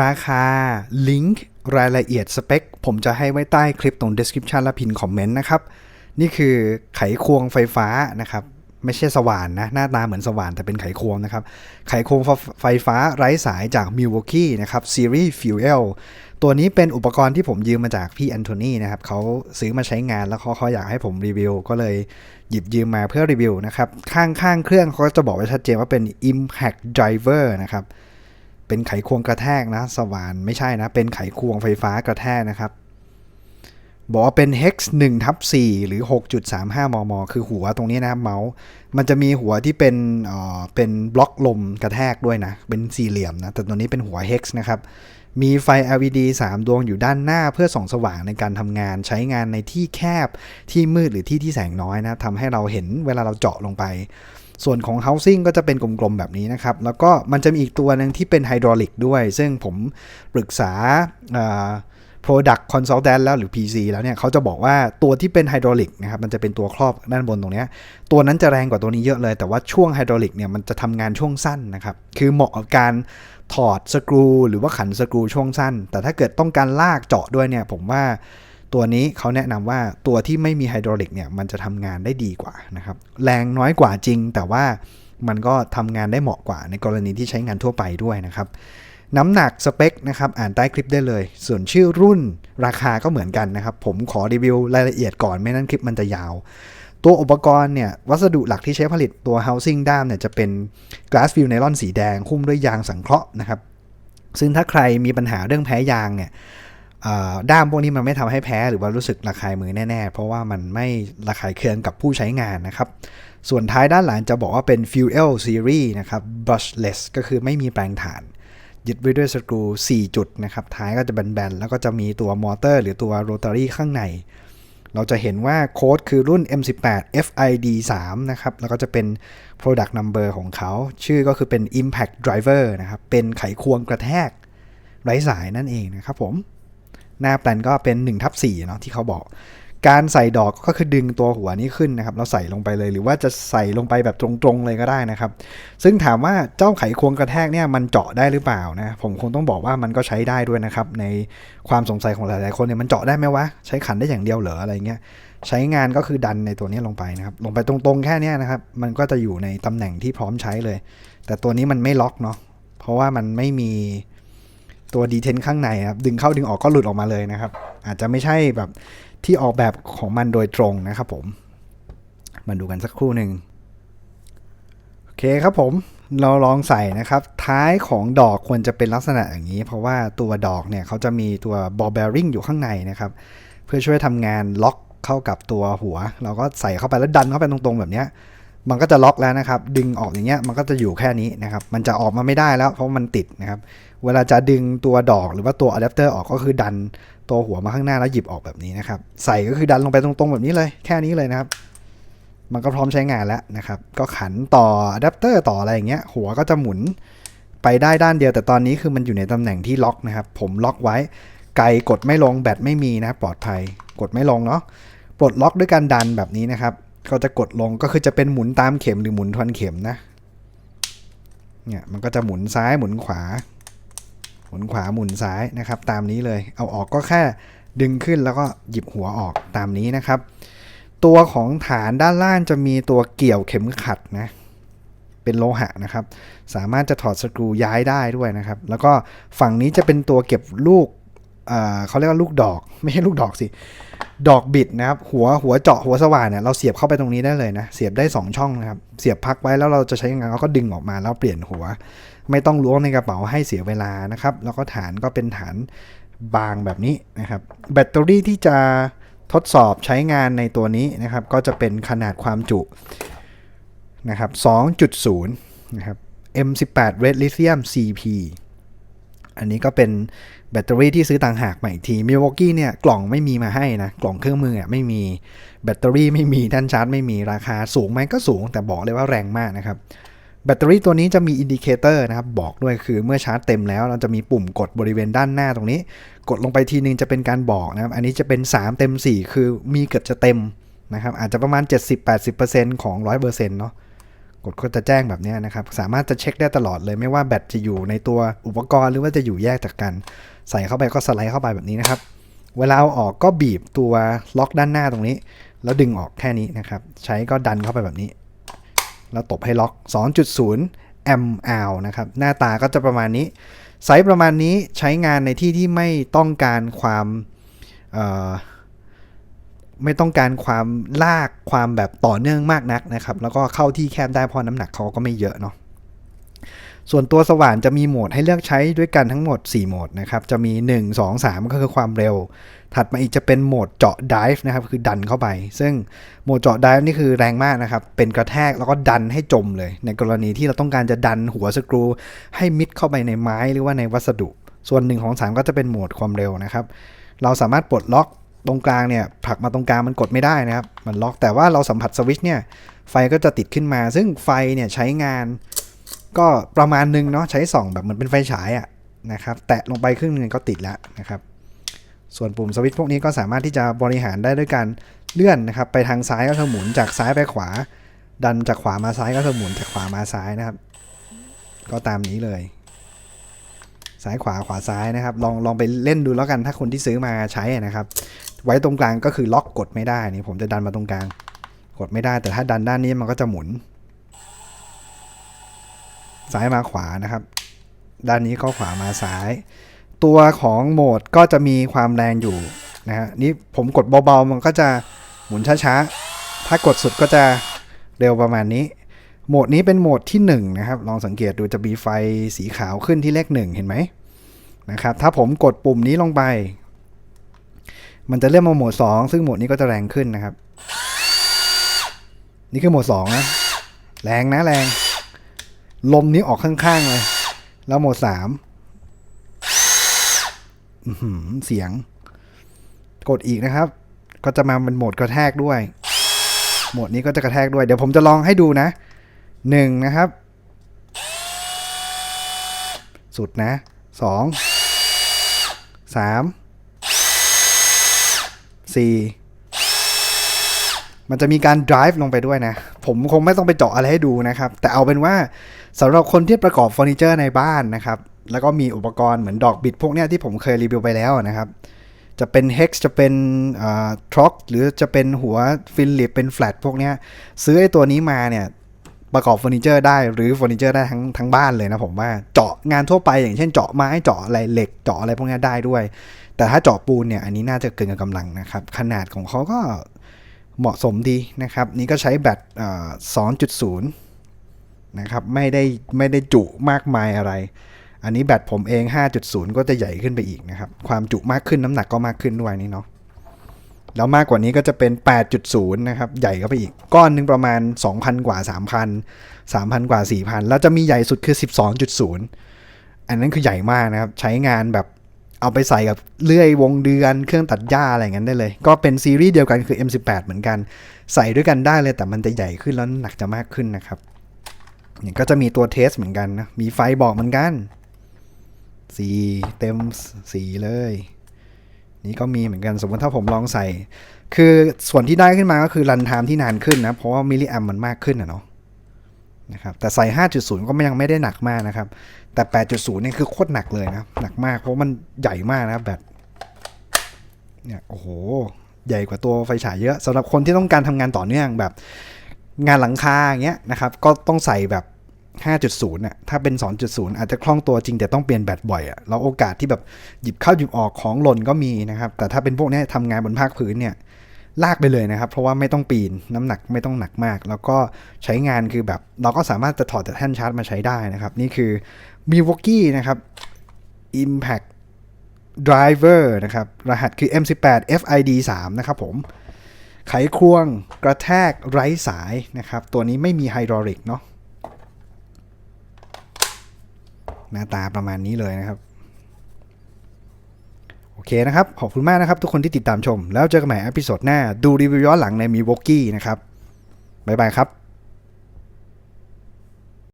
ราคา ลิงก์ รายละเอียดสเปค ผมจะให้ไว้ใต้คลิปตรง description และพินคอมเมนต์นะครับ นี่คือไขควงไฟฟ้านะครับ ไม่ใช่สว่านนะ หน้าตาเหมือนสว่านแต่เป็นไขควงนะครับ ไขควงไฟฟ้าไร้สายจาก Milwaukee นะครับ Series Fuel ตัวนี้เป็นอุปกรณ์ที่ผมยืมมาจากพี่แอนโทนีนะครับเขาซื้อมาใช้งานแล้วเขาเขาอยากให้ผมรีวิว ก็เลยหยิบยืมมาเพื่อรีวิวนะครับ ข้างข้างเครื่องเขาก็จะบอกไว้ชัดเจนว่าเป็น Impact Driver นะครับ เป็นไขควงกระแทกนะสว่านไม่ใช่นะ เป็นไขควงไฟฟ้ากระแทกนะครับ บอกว่าเป็น hex 1ทับ4หรือ 6.35 มม คือหัวตรงนี้นะครับเมาส์ มันจะมีหัวที่เป็นเอ่อเป็นบล็อกลมกระแทกด้วยนะ เป็นสี่เหลี่ยมนะ แต่ตัวนี้เป็นหัว hex นะครับ มีไฟ LED 3 ดวงอยู่ด้านหน้าเพื่อส่องสว่างในการทำงานใช้งานในที่แคบที่มืดหรือที่ที่แสงน้อยนะทำให้เราเห็นเวลาเราเจาะลงไป ส่วนของ housing ก็จะเป็นกลมๆแบบนี้นะครับ แล้วก็มันจะมีอีกตัวหนึ่งที่เป็นไฮดรอลิกด้วย ซึ่งผมปรึกษา Product Consultant แล้วหรือ PC แล้วเนี่ยเขาจะบอกว่าตัวที่เป็นไฮดรอลิกนะครับมันจะเป็นตัวครอบด้านบนตรงนี้ตัวนั้นจะแรงกว่าตัวนี้เยอะเลย แต่ว่าช่วงไฮดรอลิกเนี่ยมันจะทำงานช่วงสั้นนะครับคือเหมาะกับการถอดสกรูหรือว่าขันสกรูช่วงสั้น แต่ถ้าเกิดต้องการลากเจาะด้วยเนี่ยผมว่า ตัวนี้เขาแนะนำว่าตัวที่ไม่มีไฮดรอลิกเนี่ยมันจะทำงานได้ดีกว่านะครับแรงน้อยกว่าจริง แต่ว่ามันก็ทำงานได้เหมาะกว่า ในกรณีที่ใช้งานทั่วไปด้วยนะครับน้ำหนักสเปคนะครับอ่านใต้คลิปได้เลย ส่วนชื่อรุ่นราคาก็เหมือนกันนะครับ ผมขอรีวิวรายละเอียดก่อนไม่นั้นคลิปมันจะยาว ตัวอุปกรณ์เนี่ย วัสดุหลักที่ใช้ผลิตตัว housing ด้ามเนี่ยจะเป็น glass fill nylon สีแดง หุ้มด้วยยางสังเคราะห์นะครับ ซึ่งถ้าใครมีปัญหาเรื่องแพ้ยางเนี่ย ด้ามพวกนี้มันไม่ทำให้แพ้หรือว่ารู้สึกระคายมือแน่ ๆ เพราะว่ามันไม่ระคายเคืองกับผู้ใช้งานนะครับ ส่วนท้ายด้านหลังจะบอกว่าเป็น fuel series นะครับ brushless ก็คือไม่มีแปลงถ่าน ยึดไว้ด้วยสกรู 4 จุดนะครับ ท้ายก็จะแบนๆ แล้วก็จะมีตัวมอเตอร์ หรือตัวโรตารี่ข้างใน เราจะเห็นว่าโค้ดคือรุ่น M18 FID 3 นะครับ แล้วก็จะเป็น product number ของเขา ชื่อก็คือเป็น impact driver นะครับ เป็นไขควงกระแทกไร้สายนั่นเองนะครับผม หน้าแปลนก็เป็น1ทับ4เนาะที่เขาบอก การใส่ดอกก็คือดึงตัวหัวนี้ขึ้นนะครับ เราใส่ลงไปเลยหรือว่าจะใส่ลงไปแบบตรงๆเลยก็ได้นะครับ ซึ่งถามว่าเจ้าไขควงกระแทกเนี่ยมันเจาะได้หรือเปล่านะผมคงต้องบอกว่ามันก็ใช้ได้ด้วยนะครับ ในความสงสัยของหลายๆคนเนี่ยมันเจาะได้ไหมวะใช้ขันได้อย่างเดียวเหรออะไรเงี้ยใช้งานก็คือดันในตัวนี้ลงไปนะครับ ลงไปตรงๆแค่นี้นะครับ มันก็จะอยู่ในตำแหน่งที่พร้อมใช้เลย แต่ตัวนี้มันไม่ล็อกเนาะเพราะว่ามันไม่มี ตัวดีเทนข้างในครับดึงเข้าดึงออกก็หลุดออกมาเลยนะครับ อาจจะไม่ใช่แบบที่ออกแบบของมันโดยตรงนะครับผม มาดูกันสักครู่หนึ่งโอเคครับผมเราลองใส่นะครับ ท้ายของดอกควรจะเป็นลักษณะอย่างนี้ เพราะว่าตัวดอกเนี่ยเขาจะมีตัวบอลเบริงอยู่ข้างในนะครับ เพื่อช่วยทำงานล็อกเข้ากับตัวหัว เราก็ใส่เข้าไปแล้วดันเข้าไปตรงๆแบบนี้ มันก็จะล็อกแล้วนะครับ ดึงออกอย่างเงี้ยมันก็จะอยู่แค่นี้นะครับ มันจะออกมาไม่ได้แล้ว เพราะมันติดนะครับ เวลาจะดึงตัวดอกหรือว่าตัวอะแดปเตอร์ออกก็คือดันตัวหัวมาข้างหน้าแล้วหยิบออกแบบนี้นะครับ ใส่ก็คือดันลงไปตรงๆแบบนี้เลย แค่นี้เลยนะครับ มันก็พร้อมใช้งานแล้วนะครับ ก็ขันต่ออะแดปเตอร์ต่ออะไรอย่างเงี้ย หัวก็จะหมุนไปได้ด้านเดียว แต่ตอนนี้คือมันอยู่ในตำแหน่งที่ล็อกนะครับ ผมล็อกไว้ ไกลกดไม่ลงแบตไม่มีนะปลอดภัย กดไม่ลงเนาะ ปลดล็อกด้วยการดันแบบนี้นะครับ ก็จะกดลงก็คือจะเป็นหมุนตามเข็มหรือหมุนทวนเข็มนะ เนี่ยมันก็จะหมุนซ้ายหมุนขวา หมุนขวาหมุนซ้ายนะครับ ตามนี้เลย เอาออกก็แค่ดึงขึ้นแล้วก็หยิบหัวออกตามนี้นะครับ ตัวของฐานด้านล่างจะมีตัวเกี่ยวเข็มขัดนะเป็นโลหะนะครับ สามารถจะถอดสกรูย้ายได้ด้วยนะครับ แล้วก็ฝั่งนี้จะเป็นตัวเก็บลูก เขาเรียกว่าลูกดอก ไม่ใช่ลูกดอกสิ ดอกบิดนะครับ หัวหัวเจาะหัวสว่านเนี่ยเราเสียบเข้าไปตรงนี้ได้เลยนะ เสียบได้ 2 ช่องนะครับ เสียบพักไว้แล้วเราจะใช้งานเราก็ดึงออกมาแล้วเปลี่ยนหัว ไม่ต้องล้วงในกระเป๋าให้เสียเวลานะครับ แล้วก็ฐานก็เป็นฐานบางแบบนี้นะครับ แบตเตอรี่ที่จะทดสอบใช้งานในตัวนี้นะครับ ก็จะเป็นขนาดความจุนะครับ 2.0 นะครับ M18 Red Lithium CP อันนี้ก็เป็น แบตเตอรี่ที่ซื้อต่างหากมาอีกทีมิวอกกี้เนี่ยกล่องไม่มีมาให้นะ กล่องเครื่องมือไม่มีแบตเตอรี่ไม่มีด้านชาร์จไม่มีราคาสูงไหมก็สูง แต่บอกเลยว่าแรงมากนะครับแบตเตอรี่ตัวนี้จะมีอินดิเคเตอร์นะครับ บอกด้วยคือเมื่อชาร์จเต็มแล้ว เราจะมีปุ่มกดบริเวณด้านหน้าตรงนี้ กดลงไปทีนึงจะเป็นการบอกนะครับ อันนี้จะเป็น 3 เต็ม 4 คือมีเกือบจะเต็มนะครับ อาจจะประมาณ 70-80%ของ 100%เนาะกดก็จะแจ้งแบบนี้นะครับ สามารถจะเช็คได้ตลอดเลยไม่ว่าแบตจะอยู่ในตัวอุปกรณ์หรือว่าจะอยู่แยกจากกัน ใส่เข้าไปก็สไลด์เข้าไปแบบนี้นะครับ เวลาเอาออกก็บีบตัวล็อกด้านหน้าตรงนี้ แล้วดึงออกแค่นี้นะครับ ใช้ก็ดันเข้าไปแบบนี้ แล้วตบให้ล็อก 2.0แอมป์อาวนะครับ หน้าตาก็จะประมาณนี้ ไซส์ประมาณนี้ใช้งานในที่ที่ไม่ต้องการความไม่ต้องการความลากความแบบต่อเนื่องมากนักนะครับ แล้วก็เข้าที่แคบได้เพราะน้ำหนักเขาก็ไม่เยอะเนาะ ส่วนตัวสว่านจะมีโหมดให้เลือกใช้ด้วยกันทั้งหมด 4 โหมดนะครับ จะมี 1 2 3 ก็คือความเร็ว ถัดมาอีกจะเป็นโหมดเจาะ dive นะครับ คือดันเข้าไป ซึ่งโหมดเจาะ dive นี่คือแรงมากนะครับ เป็นกระแทกแล้วก็ดันให้จมเลย ในกรณีที่เราต้องการจะดันหัวสกรู ให้มิดเข้าไปในไม้หรือว่าในวัสดุ ส่วน1ของ3ก็จะเป็นโหมดความเร็วนะครับ เราสามารถปลดล็อกตรงกลางเนี่ยผลักมาตรงกลางมันกดไม่ได้นะครับ มันล็อกแต่ว่าเราสัมผัสสวิตช์เนี่ยไฟก็จะติดขึ้นมา ซึ่งไฟเนี่ยใช้งาน ก็ประมาณนึงเนาะใช้ส่องแบบเหมือนเป็นไฟฉายอะนะครับแตะลงไปครึ่งนึงก็ติดแล้วนะครับ ส่วนปุ่มสวิตช์พวกนี้ก็สามารถที่จะบริหารได้ด้วยการเลื่อนนะครับ ไปทางซ้ายก็คือหมุนจากซ้ายไปขวา ดันจากขวามาซ้ายก็คือหมุนจากขวามาซ้ายนะครับ ก็ตามนี้เลย ซ้ายขวาขวาซ้ายนะครับ ลองลองไปเล่นดูแล้วกันถ้าคนที่ซื้อมาใช้นะครับ ไว้ตรงกลางก็คือล็อกกดไม่ได้นี่ผมจะดันมาตรงกลาง กดไม่ได้แต่ถ้าดันด้านนี้มันก็จะหมุน ซ้ายมาขวานะครับ ด้านนี้ก็ขวามาซ้าย ตัวของโหมดก็จะมีความแรงอยู่นะฮะนี่ผมกดเบาๆมันก็จะหมุนช้าๆ ถ้ากดสุดก็จะเร็วประมาณนี้ โหมดนี้เป็นโหมดที่1นะครับ ลองสังเกตดูจะมีไฟสีขาวขึ้นที่เลข1เห็นไหมนะครับ ถ้าผมกดปุ่มนี้ลงไป มันจะเลื่อนมาโหมด 2 ซึ่งโหมดนี้ก็จะแรงขึ้นนะครับ นี่คือโหมด2นะ แรงนะแรง ลมนี้ออกข้างๆเลย แล้วโหมดสามเสียง กดอีกนะครับ ก็จะมาเป็นโหมดกระแทกด้วย โหมดนี้ก็จะกระแทกด้วย เดี๋ยวผมจะลองให้ดูนะหนึ่งนะครับ สุดนะสองสามสี่มันจะมีการ drive ลงไปด้วยนะ ผมคงไม่ต้องไปเจาะอะไรให้ดูนะครับ แต่เอาเป็นว่า สำหรับคนที่ประกอบเฟอร์นิเจอร์ในบ้านนะครับ แล้วก็มีอุปกรณ์เหมือนดอกบิดพวกเนี้ยที่ผมเคยรีวิวไปแล้วนะครับ จะเป็น hex จะเป็นทร็อกหรือจะเป็นหัวฟิลลิปเป็นแฟลตพวกเนี้ยซื้อไอ้ตัวนี้มาเนี่ยประกอบเฟอร์นิเจอร์ได้หรือเฟอร์นิเจอร์ได้ทั้งทั้งบ้านเลยนะผมว่าเจาะงานทั่วไปอย่างเช่นเจาะไม้เจาะอะไรเหล็กเจาะอะไรพวกเนี้ยได้ด้วย แต่ถ้าเจาะปูนเนี่ยอันนี้น่าจะเกินกับกำลังนะครับ ขนาดของเขาก็เหมาะสมดีนะครับ นี่ก็ใช้แบตเอ่อ2.0น นะครับ ไม่ได้ไม่ได้จุมากมายอะไร อันนี้แบตผมเอง 5.0 ก็จะใหญ่ขึ้นไปอีกนะครับ ความจุมากขึ้นน้ำหนักก็มากขึ้นด้วยนี่เนาะแล้วมากกว่านี้ก็จะเป็น 8.0 นะครับ ใหญ่เข้าไปอีก ก้อนหนึ่งประมาณ 2,000 กว่า 3,000 3,000 กว่า 4,000 แล้วจะมีใหญ่สุดคือ 12.0 อันนั้นคือใหญ่มากนะครับ ใช้งานแบบเอาไปใส่กับเลื่อยวงเดือนเครื่องตัดหญ้าอะไรอย่างนั้นได้เลย ก็เป็นซีรีส์เดียวกันคือ M18 เหมือนกัน ใส่ด้วยกันได้เลยแต่มันจะใหญ่ขึ้นแล้วหนักจะมากขึ้นนะครับ เนี่ยก็จะมีตัวเทสเหมือนกันนะ มีไฟบอกเหมือนกัน สีเต็มสีเลย นี่ก็มีเหมือนกัน สมมติถ้าผมลองใส่ คือส่วนที่ได้ขึ้นมาก็คือรันไทม์ที่นานขึ้นนะ เพราะว่ามิลลิแอมมันมากขึ้นอะเนาะนะครับแต่ใส่ 5.0 ก็ยังไม่ได้หนักมากนะครับ แต่ 8.0เนี่ยคือโคตรหนักเลยนะ หนักมากเพราะมันใหญ่มากนะแบตเนี่ยโอ้โห ใหญ่กว่าตัวไฟฉายเยอะสำหรับคนที่ต้องการทำงานต่อเนื่องแบบ งานหลังคาอย่างเงี้ยนะครับ ก็ต้องใส่แบบ 5.0น่ะถ้าเป็น 2.0 อาจจะคล่องตัวจริงแต่ต้องเปลี่ยนแบตบ่อยอะแล้วโอกาสที่แบบหยิบเข้าหยิบออกของหล่นก็มีนะครับ แต่ถ้าเป็นพวกนี้ทำงานบนภาคพื้นเนี่ยลากไปเลยนะครับ เพราะว่าไม่ต้องปีนน้ำหนักไม่ต้องหนักมาก แล้วก็ใช้งานคือแบบเราก็สามารถจะถอดจากแท่นชาร์จมาใช้ได้นะครับ นี่คือ Milwaukee นะครับ Impact Driver นะครับ รหัสคือ M18 FID 3 นะครับผม ไขควงกระแทกไร้สายนะครับ ตัวนี้ไม่มีไฮดรอลิกเนาะหน้าตาประมาณนี้เลยนะครับ โอเคนะครับ ขอบคุณมากนะครับทุกคนที่ติดตามชม แล้วเจอกันใหม่อพิโซดหน้า ดูรีวิวย้อนหลังในมีวอกกี้นะครับ บ๊ายบายครับ